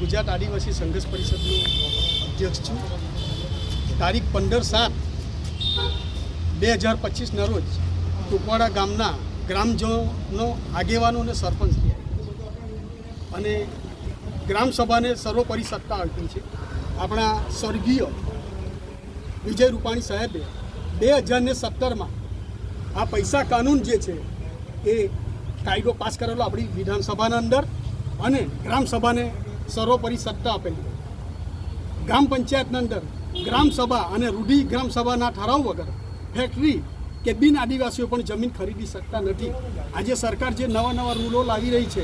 ગુજરાત આદિવાસી સંઘર્ષ પરિષદનો અધ્યક્ષ છું. તારીખ પંદર સાત બે હજાર પચીસના રોજ ટુકવાડા ગામના ગ્રામજનો, આગેવાનો અને સરપંચ થયા. અને ગ્રામસભાને સર્વોપરી સત્તા આપી છે. આપણા સ્વર્ગીય વિજય રૂપાણી સાહેબે બે હજારને સત્તરમાં આ પૈસા કાનૂન જે છે એ કાયદો પાસ કરેલો આપણી વિધાનસભાના અંદર અને ગ્રામસભાને સર્વોપરી સત્તા આપેલી ગ્રામ પંચાયતની અંદર ગ્રામસભા અને રૂઢિ ગ્રામસભાના ઠરાવ વગર ફેક્ટરી કે બિન આદિવાસીઓ પણ જમીન ખરીદી શકતા નથી. આજે સરકાર જે નવા નવા રૂલો લાવી રહી છે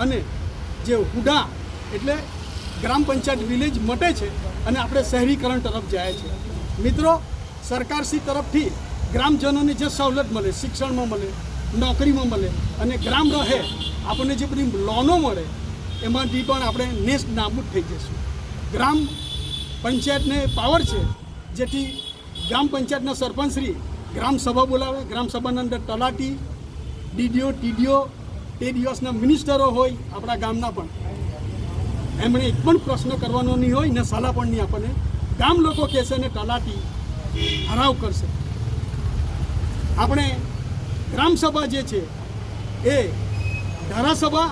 અને જે હુડા એટલે ગ્રામ પંચાયત વિલેજ મટે છે અને આપણે શહેરીકરણ તરફ જાય છે. મિત્રો, સરકારશ્રી તરફથી ગ્રામજનોને જે સવલત મળે, શિક્ષણમાં મળે, નોકરીમાં મળે અને ગ્રામ રહે, આપણને જે બધી લોનો મળે એમાંથી પણ આપણે નેસ્ટ નાબૂદ થઈ જઈશું. ગ્રામ પંચાયતને પાવર છે, જેથી ગ્રામ પંચાયતના સરપંચશ્રી ગ્રામ સભા બોલાવે, ગ્રામ સભાના અંદર તલાટી, ડીડીઓ, ટીડીઓ, તે દિવસના મિનિસ્ટરો હોય આપણા ગામના પણ. એમણે એક પણ પ્રશ્ન કરવાનો નહીં હોય, ને સલાહ પણ નહીં આપણને. ગામ લોકો કહેશે ને તલાટી હરાવ કરશે. આપણે ગ્રામસભા જે છે, એ ધારાસભા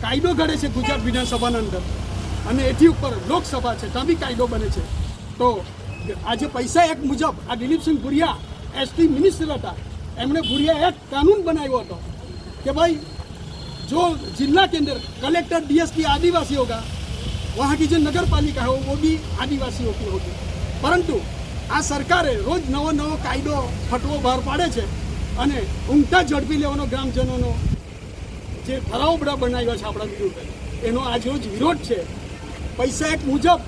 કાયદો ઘડે છે ગુજરાત વિધાનસભાના અંદર અને એથી ઉપર લોકસભા છે ત્યાં બી કાયદો બને છે તો આજે પૈસા એક મુજબ આ દિલીપસિંહ ભુરિયા એસટી મિનિસ્ટર હતા એમણે ભુરિયા એક કાનૂન બનાવ્યો હતો કે ભાઈ जो जिला के अंदर कलेक्टर डीएसपी आदिवासी होगा वहाँ की जो नगर पालिका है वो भी आदिवासियों की होगी પરંતુ આ સરકારે રોજ નવો નવો કાયદો ફટવો બહાર પાડે છે અને ઊંઘતા ઝડપી લેવાનો ગ્રામજનોનો જે ઠરાવ બધા બનાવ્યા છે આપણા વિરુદ્ધ. એનો આજે જ વિરોધ છે. પૈસા એક મુજબ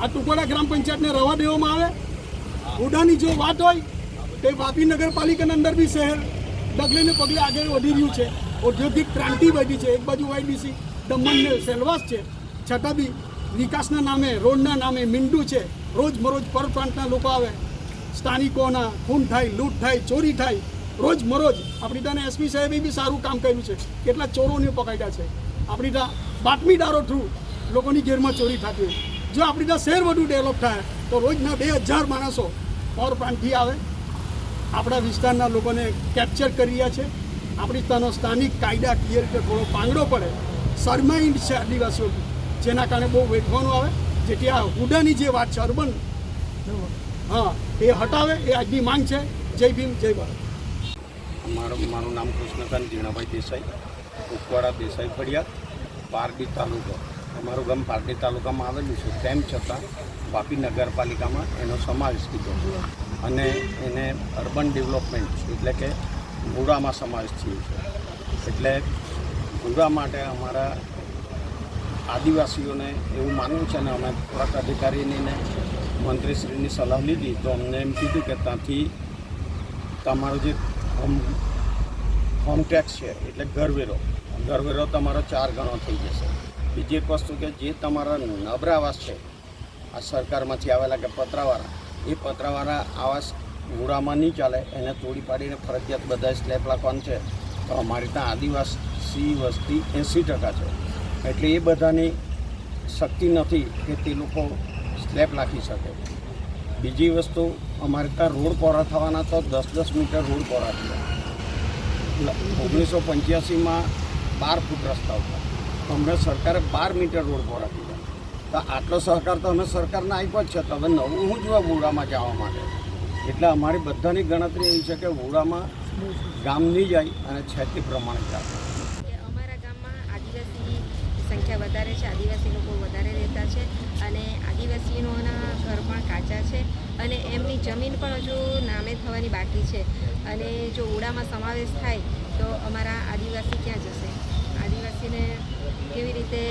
આ ટુકોડા ગ્રામ પંચાયતને રવા દેવામાં આવે. હુડાની જો વાત હોય, તે વાપી નગરપાલિકાના અંદર બી શહેર ડગલે ને પગલે આગળ વધી રહ્યું છે. ઔદ્યોગિક ક્રાંતિ વધી છે. એક બાજુ વાયબીસી દમણને સેલવાસ છે. છતાં બી વિકાસના નામે, રોડના નામે મીંડું છે. રોજબરોજ પર પ્રાંતના લોકો આવે. સ્થાનિકોના, ખૂન થાય, લૂંટ થાય, ચોરી થાય. રોજ મરોજ આપણી ત્યાં એસપી સાહેબે બી સારું કામ કર્યું છે. કેટલા ચોરોને પકડ્યા છે. આપણી ત્યાં બાતમીદારો થ્રુ લોકોની ઘેરમાં ચોરી થતી હોય. જો આપણી ત્યાં શહેર વધુ ડેવલપ થાય તો રોજના બે હજાર માણસો પોર પ્રાંતથી આવે. આપણા વિસ્તારના લોકોને કેપ્ચર કરી રહ્યા છે. આપણી ત્યાંનો સ્થાનિક કાયદા ક્લિયર રીતે થોડો પાંગડો પડે શરમાઇન્ડ છે આદિવાસીઓ. જેના કારણે બહુ વેઠવાનું આવે. જેથી આ હુડાની જે વાત છે અર્બન હા એ હટાવે એ આજની માંગ છે. જય ભીમ જય ભારત. મારું મારું નામ કૃષ્ણકાંત જીણાભાઈ દેસાઈ ઉપવાડા દેસાઈ ફળિયા, પારડી તાલુકો. અમારું ગામ પારડી તાલુકામાં આવેલું છે. તેમ છતાં વાપી નગરપાલિકામાં એનો સમાવેશ કીધો અને એને અર્બન ડેવલપમેન્ટ એટલે કે ગુડામાં સમાવેશ થયો છે. એટલે ગુડા માટે અમારા આદિવાસીઓને એવું માનવું છે ને અમે થોડાક અધિકારીને મંત્રીશ્રીની સલાહ લીધી તો અમને એમ કીધું કે ત્યાંથી તમારું જે હોમ હોમ ટેક્સ છે, એટલે ઘરવેરો ઘરવેરો તમારો ચાર ગણો થઈ જશે. બીજી એક વસ્તુ કે જે તમારા નબળા આવાસ છે, આ સરકારમાંથી આવેલા કે પતરાવાળા, એ પતરાવાળા આવાસ મૂળામાં નહીં ચાલે, એને તોડી પાડીને ફરજિયાત બધા સ્લેબ રાખવાનું છે. તો અમારી ત્યાં આદિવાસી વસ્તી એંસી ટકા છે. એટલે એ બધાની શક્તિ નથી કે તે લોકો સ્લેબ નાખી શકે. બીજી વસ્તુ, અમારે ત્યાં રોડ પોરા થવાના તો દસ દસ મીટર રોડ પોરા થયા. ઓગણીસો પંચ્યાસીમાં બાર ફૂટ રસ્તા હતા અમને સરકારે બાર મીટર રોડ પોરા કીધા તો આટલો સહકાર તો અમે સરકારને આપ્યો જ છે. તો હવે નવું હું જોવા વોડામાં જવા માટે? એટલે અમારી બધાની ગણતરી એવી છે કે વોડામાં ગામ નહીં જાય અને છેતી પ્રમાણે ચાલે કે અમારા ગામમાં આદિવાસી સંખ્યા વધારે છે, આદિવાસી લોકો વધારે રહેતા છે અને આદિવાસીઓના ઘર પણ કાચા છે અને એમની જમીન પણ હજુ નામે થવાની બાકી છે અને જો ઓડામાં સમાવેશ થાય તો અમારા આદિવાસી ક્યાં જશે? આદિવાસીને કેવી રીતે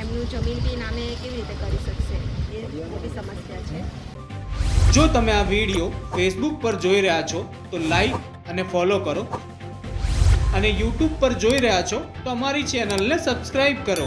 એમનું જમીન બી નામે કેવી રીતે કરી શકશે? એ મોટી સમસ્યા છે. જો તમે આ વીડિયો ફેસબુક પર જોઈ રહ્યા છો, તો લાઈક અને ફોલો કરો. અને યુટ્યુબ પર જોઈ રહ્યા છો, તો અમારી ચેનલને સબસ્ક્રાઈબ કરો.